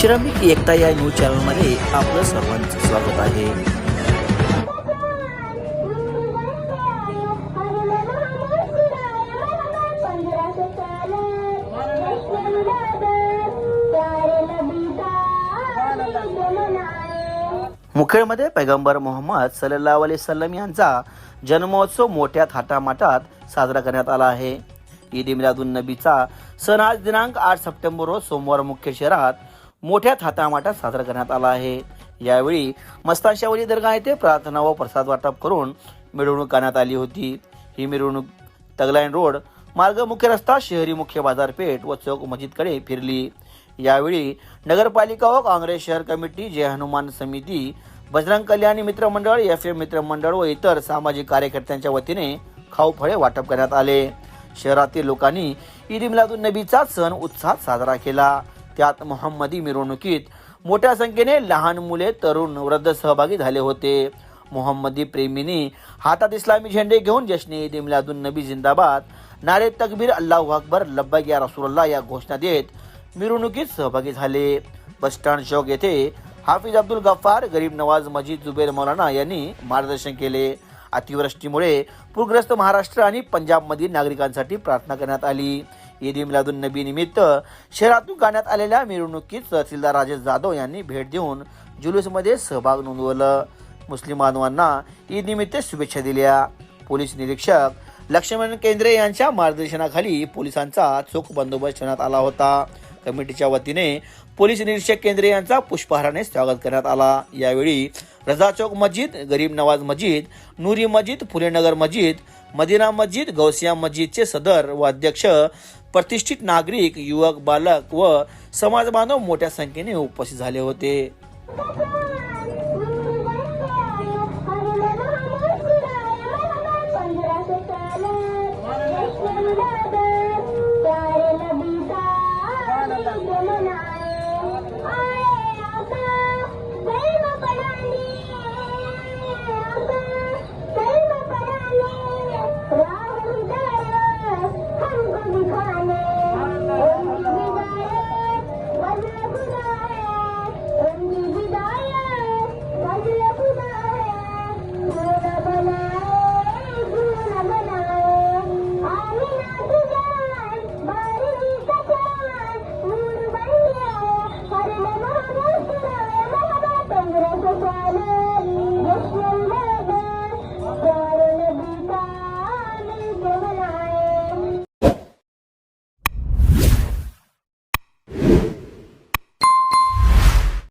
श्रमिक एकता या न्यूज चॅनलमध्ये आपलं सर्वांचं स्वागत आहे. मुखेडमध्ये पैगंबर मोहम्मद सल्लाह अली सल्लम यांचा जन्मोत्सव मोठ्या थाटामाटात साजरा करण्यात आला आहे. ईद मिलादुन नबीचा सण आज दिनांक आठ सप्टेंबर रोज सोमवार मुख्य शहरात मोठ्या थाटामाटात साजरा करण्यात आला आहे. यावेळी मस्ताशावली दर्गा येथे प्रार्थना व प्रसाद वाटप करून मिरवणूक करण्यात आली होती. ही मिरवणूक तगलाईन रोड मार्ग मुख्य रस्ता शहरी मुख्य बाजारपेठ व चौक मस्जिदकडे फिरली. यावेळी नगरपालिका व काँग्रेस शहर कमिटी जय हनुमान समिती बजरंग कल्याणी मित्रमंडळ एफ एम मित्रमंडळ व इतर सामाजिक कार्यकर्त्यांच्या वतीने खाऊ फळे वाटप करण्यात आले. शहरातील लोकांनी ईद मिलादुन नबीचा सण उत्साहात साजरा केला. त्यात मोहम्मदी मिरवणुकीत मोठ्या संख्येने लहान मुले तरुण वृद्ध सहभागी झाले होते. मोहम्मदी प्रेमींनी हातात इस्लामी झेंडे घेऊन जश्ने ईद मिलादुन नबी जिंदाबाद नारे तकबीर अल्लाहू अकबर लब्बैक या रसूलल्लाह या घोषणा देत मिरवणुकीत सहभागी झाले. बसस्टँड चौक येथे हाफिज अब्दुल गफ्फार गरीब नवाज मजीद जुबेर मौलाना यांनी मार्गदर्शन केले. अतिवृष्टीमुळे पूरग्रस्त महाराष्ट्र आणि पंजाबमधील नागरिकांसाठी प्रार्थना करण्यात आली. ईद मिलादुन नबी निमित्त शहरातून काढण्यात आलेल्या मिरवणुकीत तहसीलदार राजेश जाधव यांनी भेट देऊन जुलूसमध्ये सहभाग नोंदवलं. मुस्लिम बांधवांना ईद निमित्त शुभेच्छा दिल्या. पोलीस निरीक्षक लक्ष्मण केंद्रे यांच्या मार्गदर्शनाखाली पोलिसांचा चोख बंदोबस्त ठेवण्यात आला होता. कमिटीच्या वतीने पोलीस निरीक्षक केंद्रे यांचा पुष्पहाराने स्वागत करण्यात आला. यावेळी रजा चौक मस्जिद गरीब नवाज मस्जिद नूरी मस्जिद फुलेनगर मस्जिद मदिना मस्जिद गौसिया मस्जिदचे सदर व अध्यक्ष प्रतिष्ठित नागरिक युवक बालक व समाजबांधव मोठ्या संख्येने उपस्थित झाले होते.